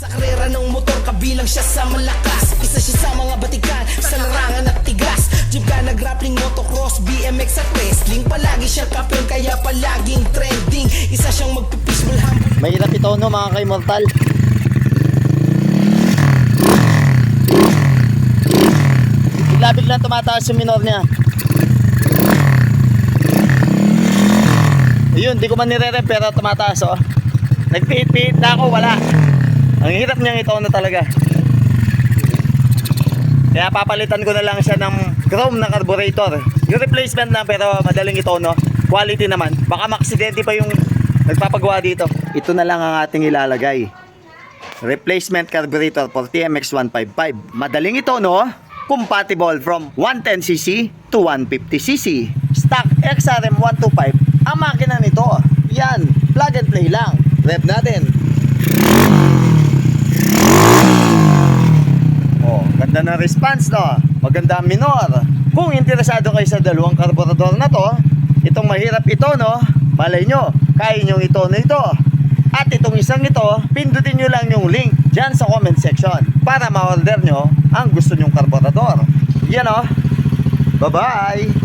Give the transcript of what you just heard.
Sa karera ng motor, kabilang siya sa malakas Isa siya sa mga batikan, sa larangan at tigas Jeep ka na grappling, motocross, BMX at wrestling Palagi siyang kampiyon, kaya palaging trending Isa siyang magpipismal humble Mahirap ito no mga ka-immortal. Bigla-bigla tumataas yung minor niya. Ayun, di ko man nire pero tumataas oh. Nagpiit-piit na ako, wala. Ang hirap niyang ito na talaga. Kaya papalitan ko na lang siya ng chrome na carburetor. Yung replacement na pero madaling ito no. Quality naman. Baka maksidente pa yung nagpapagawa dito. Ito na lang ang ating ilalagay. Replacement carburetor for TMX 155. Madaling ito no. Compatible from 110cc to 150cc. Stock XRM 125 ang makina nito. Yan, plug and play lang. Rev natin. Oh, ganda ng response no. Maganda minor. Kung interesado kayo sa dalawang karburador na to, itong mahirap ito no, malay nyo, kaya nyo ito na ito. At itong isang ito, pindutin nyo lang yung link dyan sa comment section para ma-order nyo ang gusto nyong karburador. Yan o. Bye-bye!